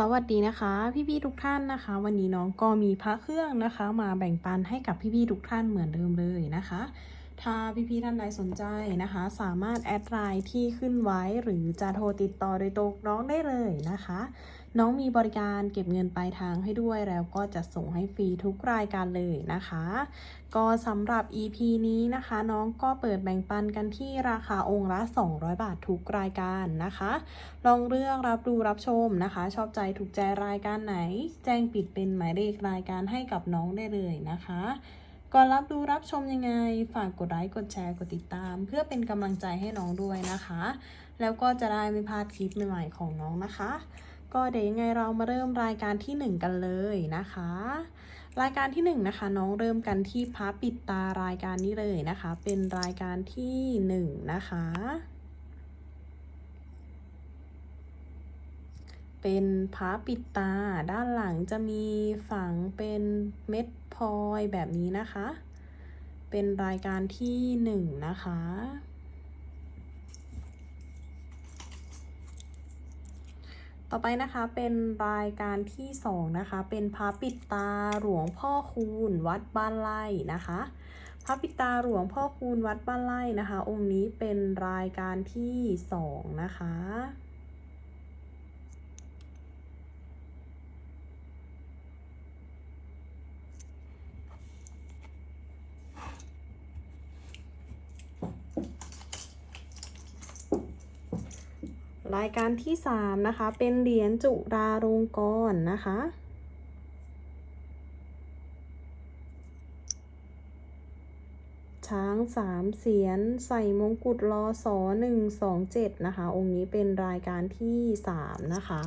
สวัสดีนะคะ พี่ๆทุกท่านนะคะ วันนี้น้องก็มีพระเครื่องนะคะ มาแบ่งปันให้กับพี่ๆทุกท่านเหมือนเดิมเลยนะคะ ถ้าพี่ๆท่านใดสนใจนะคะ สามารถแอดไลน์ที่ขึ้นไว้หรือจะโทรติดต่อโดยตรงน้องได้เลยนะคะ น้องมีบริการเก็บเงินปลายทางให้ด้วยแล้วก็จะส่งให้ฟรีทุกรายการเลยนะคะ ก็สำหรับ EP นี้นะคะ น้องก็เปิดแบ่งปันกันที่ราคาองค์ละ 200 บาททุกรายการนะคะ ลองเลือกรับดูรับชมนะคะ ชอบใจถูกใจรายการไหน แจ้งปิดเป็นหมายเลขรายการให้กับน้องได้เลยนะคะก่อนรับดูรับชมยังไง ฝากกดไลค์กดแชร์กดติดตาม เพื่อเป็นกำลังใจให้น้องด้วยนะคะ แล้วก็จะได้ไม่พลาดคลิปใหม่ๆของน้องนะคะ ก็เดี๋ยวยังไงเรามาเริ่มรายการที่ 1 กันเลยนะคะ รายการที่1นงนะคะน้องเริ่มกันที่พระปิดตารายการนี้เลยนะคะ เป็นรายการที่ 1 นะคะ เป็นพระปิดตาด้านหลังจะมีฝังเป็นเม็ดพลอยแบบนี้นะคะ เป็นรายการที่หนึ่งนะคะ ต่อไปนะคะเป็นรายการที่สองนะคะเป็นพระปิดตาหลวงพ่อคูณวัดบ้านไร่นะคะพระปิดตาหลวงพ่อคูณวัดบ้านไร่นะคะ องค์นี้เป็นรายการที่สองนะคะ รายการที่สามนะคะ เป็นเหรียญจุราลงกรณ์นะคะ ช้างสามเสียนใส่มงกุฎรอสอหนึ่งสองเจ็ดนะคะ องค์นี้เป็นรายการที่สามนะคะ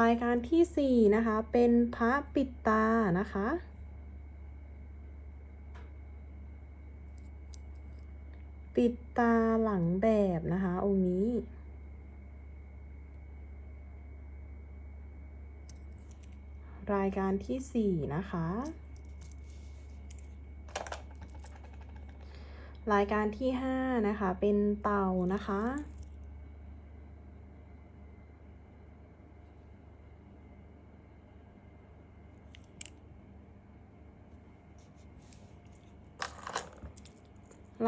รายการที่สี่นะคะ เป็นพระปิดตานะคะ ปิดตาหลังแบบนะคะ องค์นี้ รายการที่สี่นะคะ รายการที่ห้านะคะ เป็นเต่านะคะ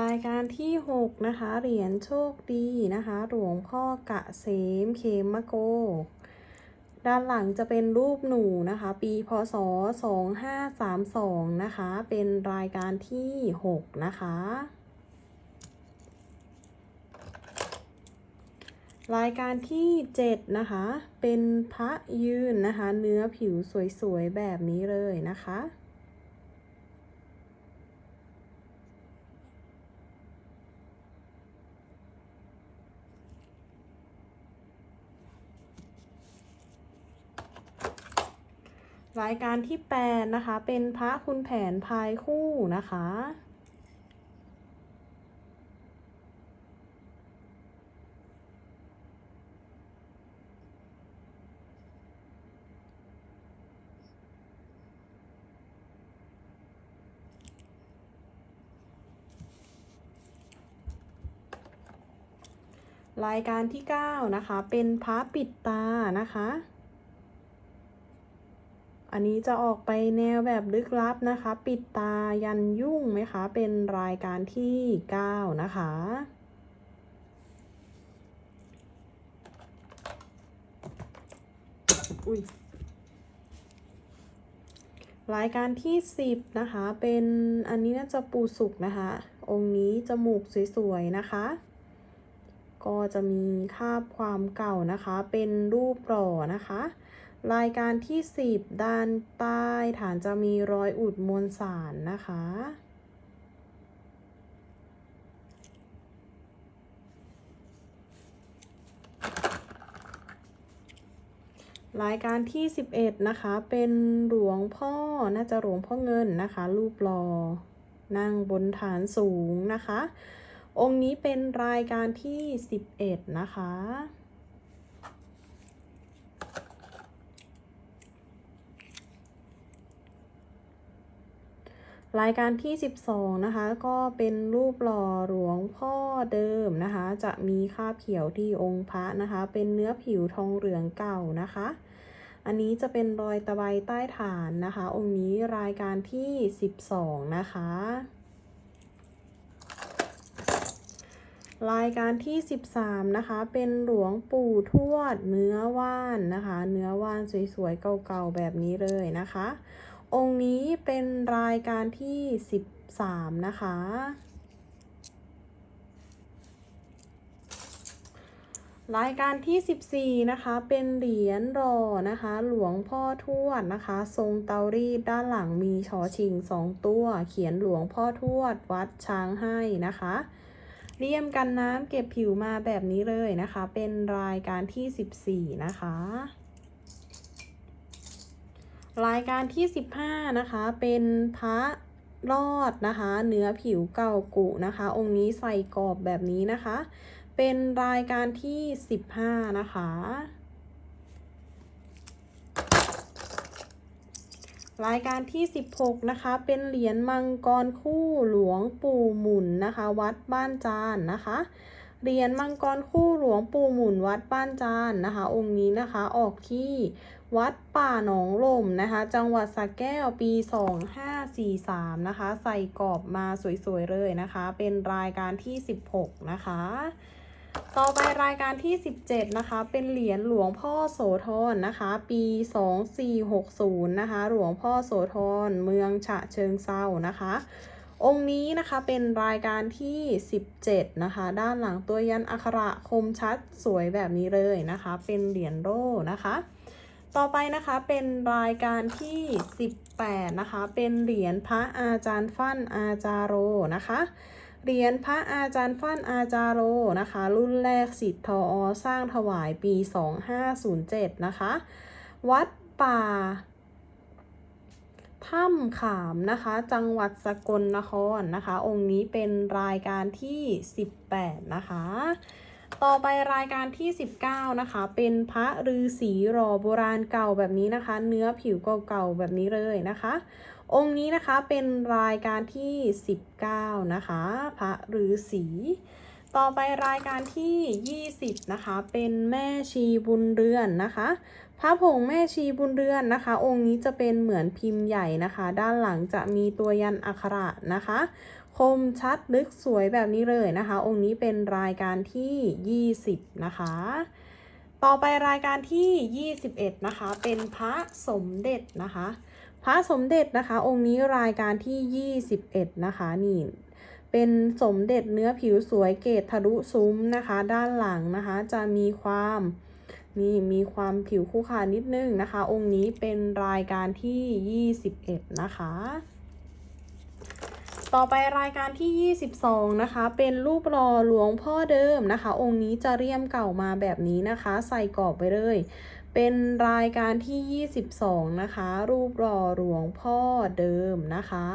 รายการที่ 6 นะคะ เหรียญโชคดีนะคะ หลวงพ่อกะเสมเขมโก ด้านหลังจะเป็นรูปหนูนะคะ ปีพศ 2532 นะคะ เป็นรายการที่ 6 นะคะ รายการที่ 7 นะคะ เป็นพระยืนนะคะ เนื้อผิวสวยๆ แบบนี้เลยนะคะ รายการที่8นะคะ เป็นพระคุณแผนพายคู่นะคะ รายการที่9นะคะ เป็นพระปิดตานะคะ อันนี้จะออกไปแนวแบบลึกลับนะคะ ปิดตายันยุ่งไหมคะ เป็นรายการที่ 9 นะคะ อุ้ยรายการที่ 10 นะคะ เป็นอันนี้น่าจะปูสุกนะคะ องค์นี้จมูกสวยๆนะคะ ก็จะมีคาบความเก่านะคะ เป็นรูปหล่อนะคะ รายการที่ 10 ด้านใต้ฐานจะมีรอยอุดมวลสารนะคะ รายการที่ 11 นะคะ เป็นหลวงพ่อ น่าจะหลวงพ่อเงินนะคะ รูปหล่อนั่งบนฐานสูงนะคะ องค์นี้เป็นรายการที่ 11 นะคะ รายการที่ 12 นะคะ ก็เป็นรูปหล่อหลวงพ่อเดิมนะคะ จะมีคาบเขียวที่องค์พระนะคะ เป็นเนื้อผิวทองเหลืองเก่านะคะ อันนี้จะเป็นรอยตะไบใต้ฐานนะคะ องค์นี้รายการที่ 12 นะคะ รายการที่ 13 นะคะ เป็นหลวงปู่ทวดเนื้อว่านนะคะ เนื้อว่านสวยๆเก่าๆแบบนี้เลยนะคะ องค์นี้เป็นรายการที่ 13 นะคะ รายการที่ 14 นะคะ เป็นเหรียญรอนะคะ หลวงพ่อทวดนะคะ ทรงเตารีดด้านหลังมีชอชิงสองตัว เขียนหลวงพ่อทวดวัดช้างให้นะคะเลี่ยมกันน้ำเก็บผิวมาแบบนี้เลยนะคะ เป็นรายการที่ 14 นะคะ รายการที่ 15 นะคะ เป็นพระรอดนะคะ เนื้อผิวเก่ากุนะคะ องค์นี้ใส่กรอบแบบนี้นะคะ เป็นรายการที่ 15 นะคะ รายการที่ 16 นะคะ เป็นเหรียญมังกรคู่หลวงปู่หมุนนะคะ วัดบ้านจานนะคะ เหรียญมังกรคู่หลวงปู่หมุนวัดบ้านจานนะคะ องค์นี้นะคะออกที่วัดป่าหนองลมนะคะ จังหวัดสระแก้วปี 2543 นะคะ ใส่กรอบมาสวยๆเลยนะคะ เป็นรายการที่ 16 นะคะ ต่อไปรายการที่ 17 นะคะ เป็นเหรียญหลวงพ่อโสธรนะคะ ปี 2460 นะคะ หลวงพ่อโสธรเมืองฉะเชิงเซานะคะ องค์นี้นะคะเป็นรายการที่ 17 นะคะ ด้านหลังตัวยันอักขระคมชัดสวยแบบนี้เลยนะคะ เป็นเหรียญโล่นะคะ ต่อไปนะคะเป็นรายการที่ 18 นะคะ เป็นเหรียญพระอาจารย์ฟั่นอาจารโรนะคะเหรียญพระอาจารย์ฟั่นอาจารโรนะคะ รุ่นแรกสิทธิ์ทออสร้างถวายปี 2507 นะคะ วัดป่า ถ้ำขามนะคะ จังหวัดสกลนครนะคะ องค์นี้เป็นรายการที่ 18 นะคะ ต่อไปรายการที่ 19 นะคะ เป็นพระฤาษีรอโบราณเก่าแบบนี้นะคะ เนื้อผิวเก่าๆแบบนี้เลยนะคะ องค์นี้นะคะเป็นรายการที่ 19 นะคะ พระฤาษีต่อไปรายการที่ 20 นะคะ เป็นแม่ชีบุญเรือนนะคะ พระผงแม่ชีบุญเรือนนะคะ องค์นี้จะเป็นเหมือนพิมพ์ใหญ่นะคะ ด้านหลังจะมีตัวยันอักขระนะคะ คมชัดลึกสวยแบบนี้เลยนะคะ องค์นี้เป็นรายการที่ 20 นะคะ ต่อไปรายการที่ 21 นะคะ เป็นพระสมเด็จนะคะ พระสมเด็จนะคะ องค์นี้รายการที่ 21 นะคะนี่เป็นสมเด็จเนื้อผิวสวยเกตทะลุซุ้มนะคะ ด้านหลังนะคะ จะมีความ นี่มีความผิวคู่ขานิดนึงนะคะ องค์นี้เป็นรายการที่ 21 นะคะ ต่อไปรายการที่ 22 นะคะ เป็นรูปหล่อหลวงพ่อเดิมนะคะ องค์นี้จะเรียมเก่ามาแบบนี้นะคะ ใส่กรอบไปเลย เป็นรายการที่ 22 นะคะ รูปหล่อหลวงพ่อเดิมนะคะ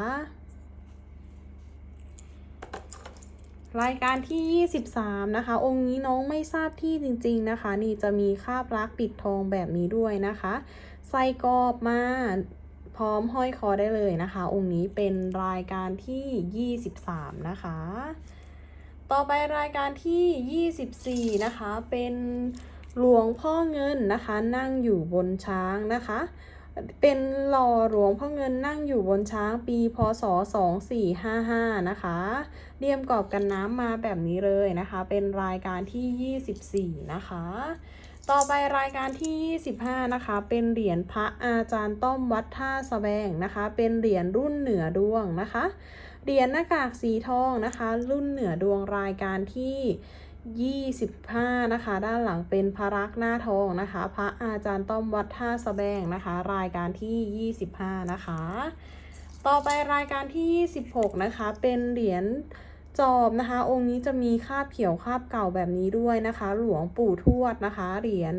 รายการที่ 23 นะคะ องค์นี้น้องไม่ทราบที่จริง ๆ นะคะ นี่จะมีคาบรักปิดทองแบบนี้ด้วยนะคะใส่กรอบมาพร้อมห้อยคอได้เลยนะคะ องค์นี้เป็นรายการที่ 23 นะคะ ต่อไปรายการที่ 24 นะคะ เป็นหลวงพ่อเงินนะคะ นั่งอยู่บนช้างนะคะ เป็นหล่อหลวงพ่อเงินนั่งอยู่บนช้างปีพศ 2455 นะคะ เรียมกรอบกันน้ำมาแบบนี้เลยนะคะ เป็นรายการที่ 24 นะคะ ต่อไปรายการที่ 25 นะคะ เป็นเหรียญพระอาจารย์ต้อมวัดท่าสะแบงนะคะ เป็นเหรียญรุ่นเหนือดวงนะคะ เหรียญหน้ากากสีทองนะคะ รุ่นเหนือดวงรายการที่ 25 นะคะ ด้านหลังเป็นพระรักษ์หน้าทองนะคะ พระอาจารย์ต้อมวัดท่าสะแบงนะคะ รายการที่ 25 นะคะ ต่อไปรายการที่ 26 นะคะ เป็นเหรียญจอบนะคะ องค์นี้จะมีคาบเขียวคาบเก่าแบบนี้ด้วยนะคะ หลวงปู่ทวดนะคะ เหรียญ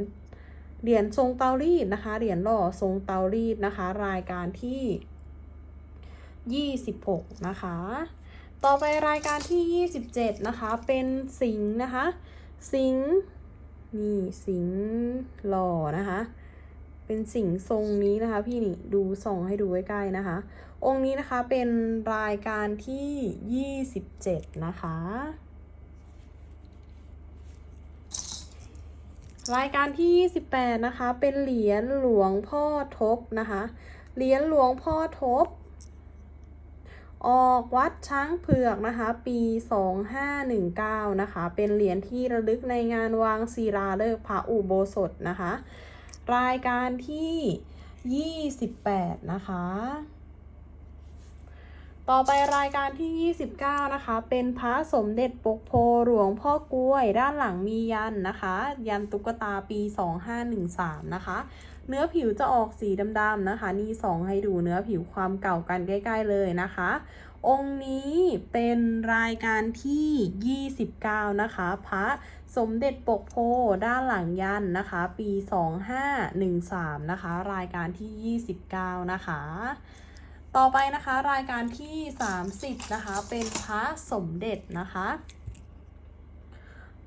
เหรียญทรงเตารีดนะคะ เหรียญหล่อทรงเตารีดนะคะ รายการที่ 26 นะคะ ต่อไปรายการที่ 27 นะคะ เป็นสิงนะคะ สิงนี่สิงหล่อนะคะ เป็นสิงทรงนี้นะคะ พี่นี่ดูส่องให้ดูใกล้ๆนะคะ องค์นี้นะคะเป็นรายการที่ 27 นะคะ รายการที่ 28 นะคะ เป็นเหรียญหลวงพ่อทบนะคะ เหรียญหลวงพ่อทบ ออกวัดช้างเผือกนะคะ ปี 2519 นะคะ เป็นเหรียญที่ระลึกในงานวางศิลาฤกษ์พระอุโบสถนะคะ รายการที่ 28 นะคะ ต่อไปรายการที่ 29 นะคะ เป็นพระสมเด็จปกโพหลวงพ่อกล้วย ด้านหลังมียันนะคะ ยันตุ๊กตาปี 2513 นะคะ เนื้อผิวจะออกสีดำๆนะคะ นี่สองให้ดูเนื้อผิวความเก่ากันใกล้ๆเลยนะคะ องค์นี้เป็นรายการที่ 29 นะคะ พระสมเด็จปกโพด้านหลังยันนะคะ ปี 2513 นะคะ รายการที่ 29 นะคะ ต่อไปนะคะรายการที่ 30 นะคะ เป็นพระสมเด็จนะคะ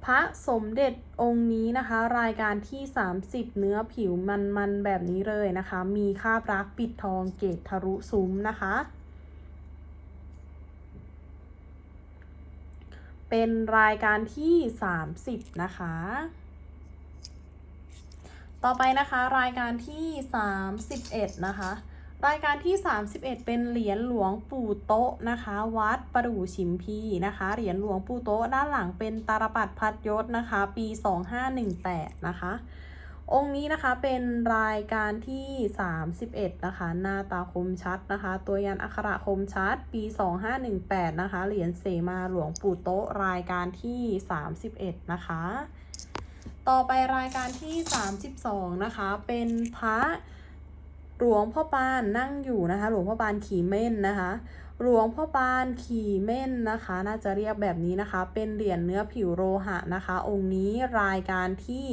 พระสมเด็จองค์นี้นะคะ รายการที่ 30 เนื้อผิวมันๆแบบนี้เลยนะคะ มีค่าบรักปิดทองเกตทะลุซุ้มนะคะ เป็นรายการที่ 30 นะคะต่อไปนะคะรายการที่ 31 นะคะ รายการที่ 31 เป็นเหรียญหลวงปู่โต๊ะนะคะ วัดประดู่ชิมพีนะคะ เหรียญหลวงปู่โต๊ะด้านหลังเป็นตาลปัดพัดยศนะคะ ปี 2518 นะคะ องค์นี้นะคะเป็นรายการที่ 31 นะคะ หน้าตาคมชัดนะคะ ตัวยันอักขระคมชัด ปี 2518 นะคะ เหรียญเสมาหลวงปู่โต๊ะรายการที่ 31 นะคะ ต่อไปรายการที่ 32 นะคะ เป็นพระ หลวงพ่อปานนั่งอยู่นะคะ หลวงพ่อปานขี่เม่นนะคะ หลวงพ่อปานขี่เม่นนะคะ น่าจะเรียกแบบนี้นะคะ เป็นเหรียญเนื้อผิวโลหะนะคะ องค์นี้รายการที่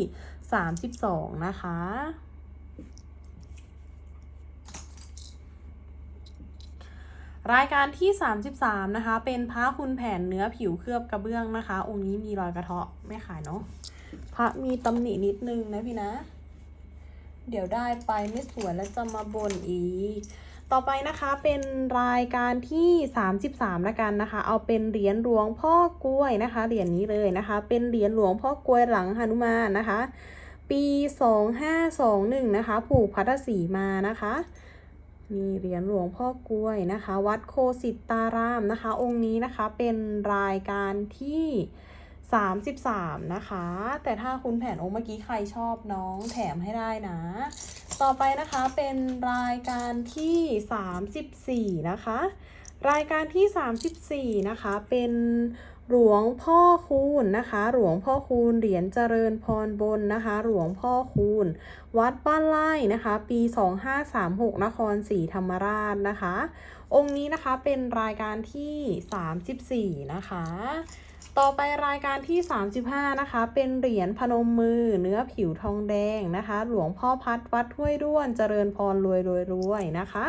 32 นะคะรายการที่ 33 นะคะ เป็นพระคุณแผนเนื้อผิวเคลือบกระเบื้องนะคะ องค์นี้มีรอยกระเทาะไม่ขายเนาะพระมีตำหนินิดนึงนะพี่นะ เดี๋ยวได้ไปไม่สวยแล้วจะมาบ่นอีก ต่อไปนะคะเป็นรายการที่ 33ละกันนะคะ เอาเป็นเหรียญหลวงพ่อกล้วยนะคะ เหรียญนี้เลยนะคะ เป็นเหรียญหลวงพ่อกล้วยหลังหนุมานนะคะ ปี 2521 นะคะ ผูกพัทสีมานะคะนี่เหรียญหลวงพ่อกล้วยนะคะ วัดโคสิตารามนะคะ องค์นี้นะคะเป็นรายการที่ 33 นะคะ แต่ถ้าคุณแผนองค์เมื่อกี้ใครชอบน้องแถมให้ได้นะ ต่อไปนะคะเป็นรายการที่ 34 นะคะ รายการที่ 34 นะคะ เป็นหลวงพ่อคูณนะคะ หลวงพ่อคูณเหรียญเจริญพรบนนะคะ หลวงพ่อคูณ วัดบ้านไร่นะคะ ปี 2536 นครศรีธรรมราชนะคะ องค์นี้นะคะเป็นรายการที่ 34 นะคะ ต่อไปรายการที่ 35 นะคะ เป็นเหรียญพนมมือ เนื้อผิวทองแดงนะคะ หลวงพ่อพัดวัดห้วยด้วนเจริญพรรวยรวยรวยนะคะ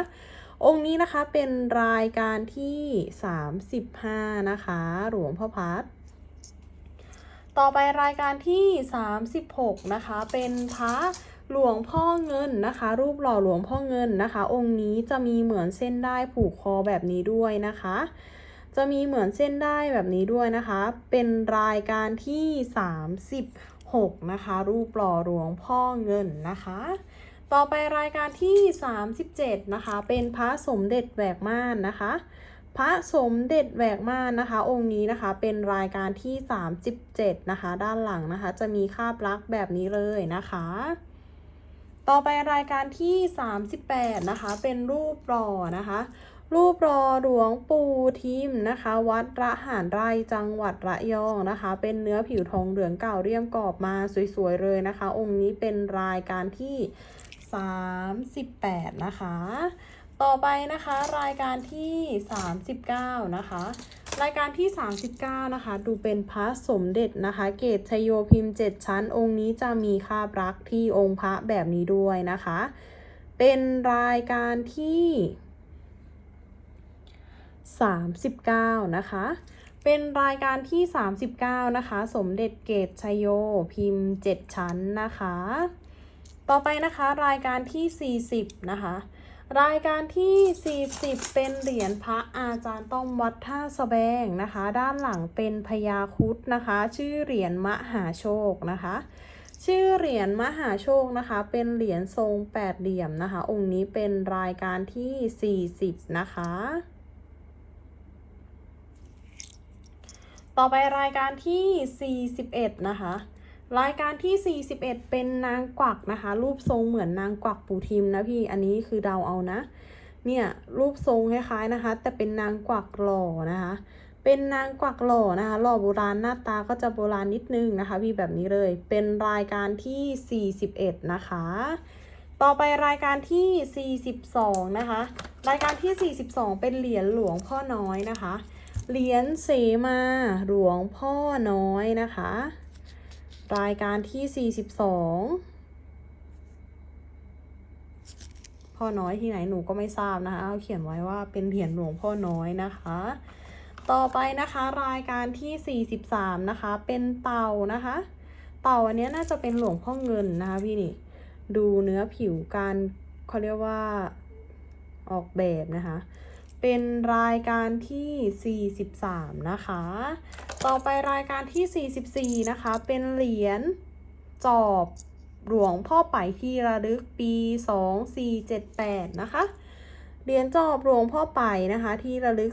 องค์นี้นะคะเป็นรายการที่ 35 นะคะ หลวงพ่อพัดต่อไปรายการที่ 36 นะคะ เป็นพระหลวงพ่อเงินนะคะ รูปหล่อหลวงพ่อเงินนะคะ องค์นี้จะมีเหมือนเส้นได้ผูกคอแบบนี้ด้วยนะคะ จะมีเหมือนเส้นได้แบบนี้ด้วยนะคะ เป็นรายการที่ 36 นะคะ รูปหล่อหลวงพ่อเงินนะคะ ต่อไปรายการที่ 37 นะคะ เป็นพระสมเด็จแหวกม่านนะคะ พระสมเด็จแหวกม่านนะคะ องค์นี้นะคะเป็นรายการที่ 37 นะคะ ด้านหลังนะคะ จะมีคาบลักษ์แบบนี้เลยนะคะต่อไปรายการที่ 38 นะคะ เป็นรูปหล่อนะคะ รูปรอหลวงปู่ทิมนะคะ วัดระหารไร่จังหวัดระยองนะคะ เป็นเนื้อผิวทองเหลืองเก่าเรียมกรอบมาสวยๆเลยนะคะ องค์นี้เป็นรายการที่ 38 นะคะ ต่อไปนะคะรายการที่ 39 นะคะ รายการที่ 39 นะคะ ดูเป็นพระสมเด็จนะคะ เกตชโยพิมพ์ 7 ชั้น องค์นี้จะมีคาบรักที่องค์พระแบบนี้ด้วยนะคะ เป็นรายการที่ 39 นะคะ เป็นรายการที่ 39 นะคะ สมเด็จเกตชโย พิมพ์ 7 ชั้นนะคะ ต่อไปนะคะรายการที่ 40 นะคะ รายการที่ 40 เป็นเหรียญพระอาจารย์ต้อมวัดท่าสแบงนะคะ ด้านหลังเป็นพญาคุดนะคะ ชื่อเหรียญมหาโชคนะคะชื่อเหรียญมหาโชคนะคะ เป็นเหรียญทรงแปดเหลี่ยมนะคะ องค์นี้เป็นรายการที่ 40 นะคะ ต่อไปรายการที่ 41 นะคะ รายการที่ 41 เป็นนางกวักนะคะ รูปทรงเหมือนนางกวักปูทิมนะพี่ อันนี้คือเดาเอานะ เนี่ยรูปทรงคล้ายๆนะคะ แต่เป็นนางกวักหล่อนะคะ เป็นนางกวักหล่อนะคะหล่อโบราณหน้าตาก็จะโบราณนิดนึงนะคะ พี่แบบนี้เลย เป็นรายการที่ 41 นะคะ ต่อไปรายการที่ 42 นะคะ รายการที่ 42 เป็นเหรียญหลวงพ่อน้อยนะคะ เหรียญเสมาหลวงพ่อน้อยนะคะ รายการที่ 42 พ่อน้อยที่ไหนหนูก็ไม่ทราบนะคะเขาเขียนไว้ว่าเป็นเหรียญหลวงพ่อน้อยนะคะ ต่อไปนะคะรายการที่ 43 นะคะ เป็นเต่านะคะ เต่าอันนี้น่าจะเป็นหลวงพ่อเงินนะคะพี่นี่ดูเนื้อผิวการเขาเรียกว่าออกแบบนะคะ เป็นรายการที่ 43 นะคะ ต่อไปรายการที่ 44 นะคะ เป็นเหรียญจอบหลวงพ่อไปที่ระลึกปี 2478 นะคะ เหรียญจอบหลวงพ่อไปนะคะ ที่ระลึก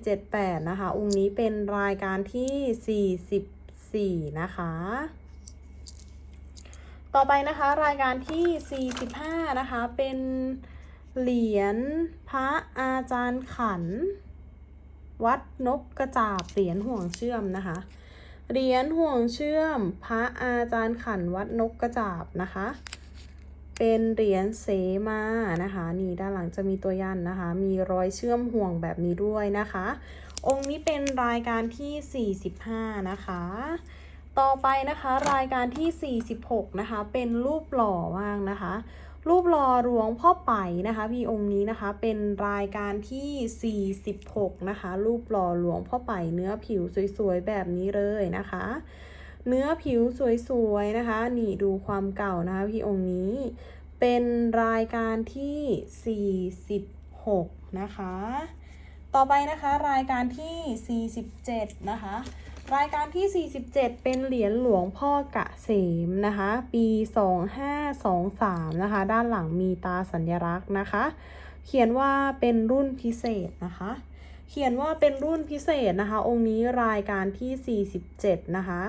2478 นะคะ องค์นี้เป็นรายการที่ 44 นะคะ ต่อไปนะคะรายการที่ 45 นะคะ เป็น เหรียญพระอาจารย์ขัน วัดนกกระจาบเหรียญห่วงเชื่อมนะคะ เหรียญห่วงเชื่อม พระอาจารย์ขันวัดนกกระจาบนะคะ เป็นเหรียญเสมานะคะ นี่ด้านหลังจะมีตัวยันนะคะ มีรอยเชื่อมห่วงแบบนี้ด้วยนะคะ องค์นี้เป็นรายการที่ 45 นะคะต่อไปนะคะรายการที่ 46 นะคะ เป็นรูปหล่อว่างนะคะ รูปหล่อหลวงพ่อไปนะคะพี่องค์นี้นะคะเป็นรายการที่ 46 นะคะ รูปหล่อหลวงพ่อไปเนื้อผิวสวยๆ แบบนี้เลยนะคะ เนื้อผิวสวยๆ นะคะ นี่ดูความเก่านะคะพี่องค์นี้ เป็นรายการที่ 46 นะคะ ต่อไปนะคะรายการที่ 47 นะคะ รายการที่ 47 เป็นเหรียญหลวงพ่อกะเสมนะคะ ปี 2523 นะคะ ด้านหลังมีตาสัญลักษณ์นะคะ เขียนว่าเป็นรุ่นพิเศษนะคะ เขียนว่าเป็นรุ่นพิเศษนะคะ องค์นี้รายการที่ 47 นะคะ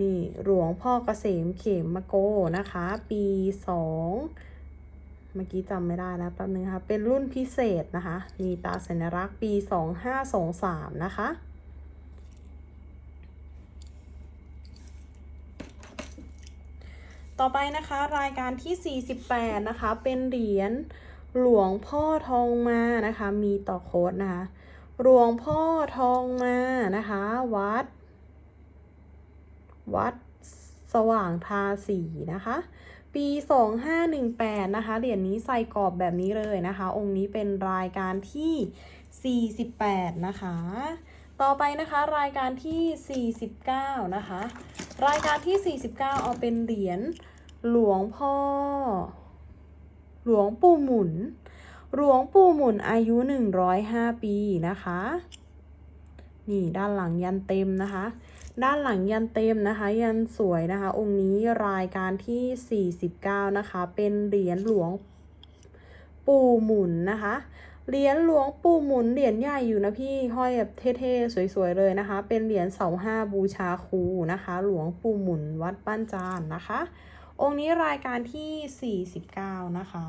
นี่หลวงพ่อกเกษมเขมมะโกนะคะ ปี 2เมื่อกี้จำไม่ได้แล้วแป๊บนึงค่ะ เป็นรุ่นพิเศษนะคะ มีตาสัญลักษณ์ปี 2523 นะคะ ต่อไปนะคะรายการที่ 48 นะคะ เป็นเหรียญหลวงพ่อทองมานะคะ มีต่อโค้ดนะคะ หลวงพ่อทองมานะคะ วัด วัดสว่างทาสีนะคะ ปี 2518 นะคะ เหรียญนี้ใส่กรอบแบบนี้เลยนะคะ องค์นี้เป็นรายการที่ 48 นะคะ ต่อไปนะคะรายการที่ 49 นะคะ รายการที่ 49 เอาเป็นเหรียญหลวงพ่อ หลวงปู่หมุน หลวงปู่หมุนอายุ 105 ปีนะคะ นี่ด้านหลังยันเต็มนะคะ ด้านหลังยันเต็มนะคะ ยันสวยนะคะ องค์นี้รายการที่ 49 นะคะ เป็นเหรียญหลวงปู่หมุนนะคะ เหรียญหลวงปู่หมุนเหรียญใหญ่อยู่นะพี่ห้อยแบบเท่ๆสวยๆเลยนะคะ เป็นเหรียญเสาห้าบูชาครูนะคะ หลวงปู่หมุนวัดบ้านจานนะคะ องค์นี้รายการที่ 49 นะคะ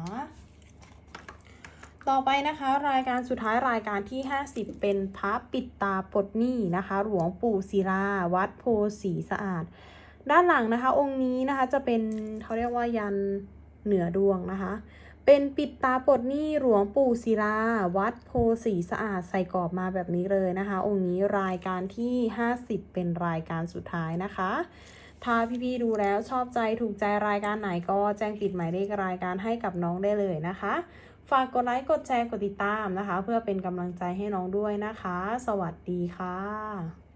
ต่อไปนะคะ รายการสุดท้ายรายการที่ 50 เป็นพระปิดตาปลดหนี้นะคะ หลวงปู่ศิลาวัดโพสีสะอาด ด้านหลังนะคะ องค์นี้นะคะจะเป็นเขาเรียกว่ายันเหนือดวงนะคะ เป็นปิดตาปดหนี้หลวงปู่ศิลา วัดโพสีสะอาดใส่กรอบมาแบบนี้เลยนะคะ องค์นี้รายการที่ 50 เป็นรายการสุดท้ายนะคะ ถ้าพี่ๆดูแล้วชอบใจถูกใจรายการไหนก็แจ้งติดหมายเลขรายการให้กับน้องได้เลยนะคะ ฝากกดไลค์กดแชร์กดติดตามนะคะ เพื่อเป็นกำลังใจให้น้องด้วยนะคะ สวัสดีค่ะ